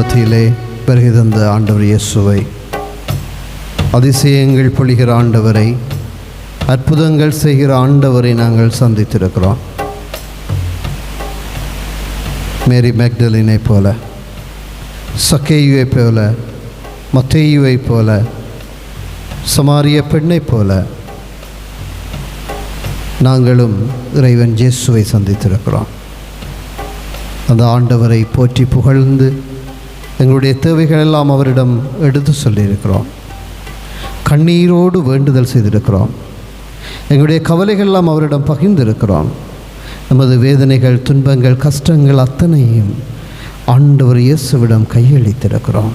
மத்தியிலே வருகை தந்த ஆண்டவர் இயேசுவை. அதிசயங்கள் பொழிகிற ஆண்டவரை அற்புதங்கள் செய்கிற ஆண்டவரை நாங்கள் சந்தித்திருக்கிறோம். மேரி மேக்டலினை போல சக்கேயுவை போல மத்தேயுவை போல சமாரிய பெண்ணை போல நாங்களும் இறைவன் ஜேசுவை சந்தித்திருக்கிறோம். அந்த ஆண்டவரை போற்றி புகழ்ந்து எங்களுடைய தேவைகள் எல்லாம் அவரிடம் எடுத்து சொல்லியிருக்கிறோம். கண்ணீரோடு வேண்டுதல் செய்திருக்கிறோம். எங்களுடைய கவலைகள் எல்லாம் அவரிடம் பகிர்ந்திருக்கிறோம். நமது வேதனைகள் துன்பங்கள் கஷ்டங்கள் அத்தனையும் ஆண்டவர் இயேசுவிடம் கையளித்திருக்கிறோம்.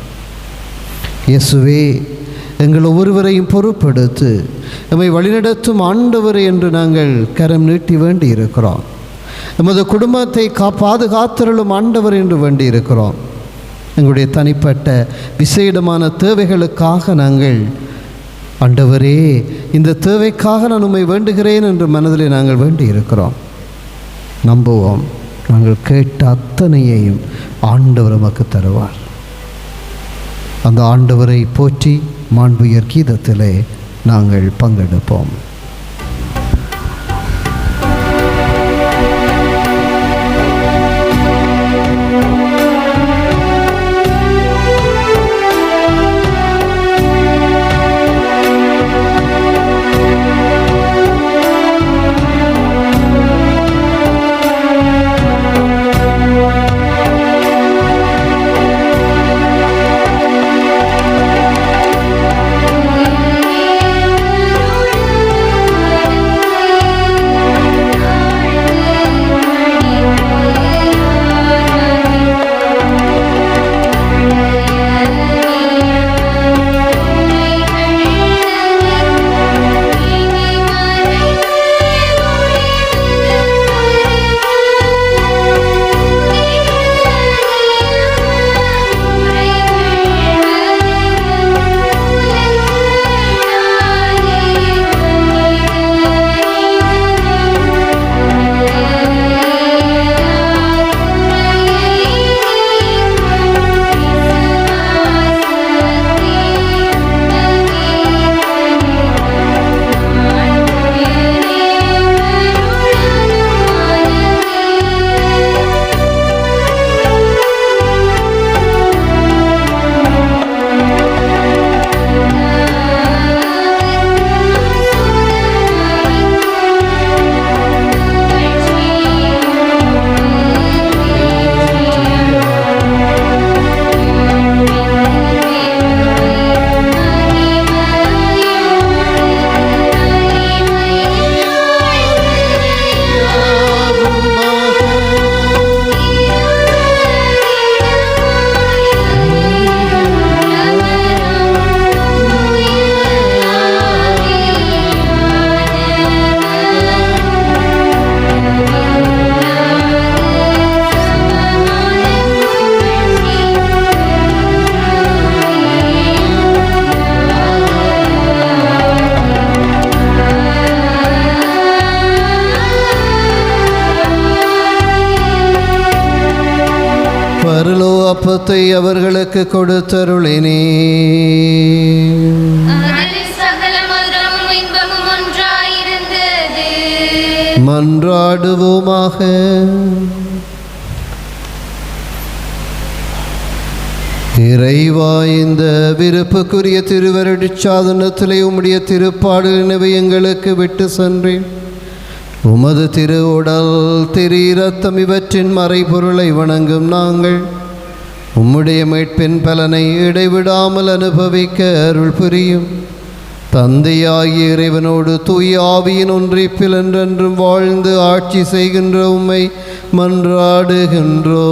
இயேசுவே எங்கள் ஒவ்வொருவரையும் பொறுப்படுத்து நம்மை வழிநடத்தும் ஆண்டவர் என்று நாங்கள் கரம் நீட்டி வேண்டி இருக்கிறோம் நமது குடும்பத்தை கா பாதுகாத்தருளும் ஆண்டவர் என்று வேண்டி இருக்கிறோம் எங்களுடைய தனிப்பட்ட விசேடமான தேவைகளுக்காக நாங்கள் ஆண்டவரே இந்த தேவைக்காக நான் உம்மை வேண்டுகிறேன் என்று மனதில் நாங்கள் வேண்டி இருக்கிறோம் நம்புவோம் நாங்கள் கேட்ட அத்தனையையும் ஆண்டவர் நமக்கு தருவார். அந்த ஆண்டவரை போற்றி மாண்புயர் கீதத்திலே நாங்கள் பங்கெடுப்போம். அப்பத்தை அவர்களுக்கு கொடுத்தருளினே மன்றாடுவோமாக. இறைவா இந்த விருப்புக்குரிய திருவருடி சாதனத்திலே உம்முடைய திருப்பாடு நினைவை எங்களுக்கு விட்டு சென்றேன். உமது திரு உடல் திரு இரத்தம் இவற்றின் மறைபொருளை வணங்கும் நாங்கள். உம்முடைய மீட்பின் பலனை இடைவிடாமல் அனுபவிக்க அருள் புரியும். தந்தையாகிய இறைவனோடு தூய் ஆவியின் ஒன்றிப்பில் என்றென்றும் வாழ்ந்து ஆட்சி செய்கின்ற உம்மை மன்றாடுகின்றோ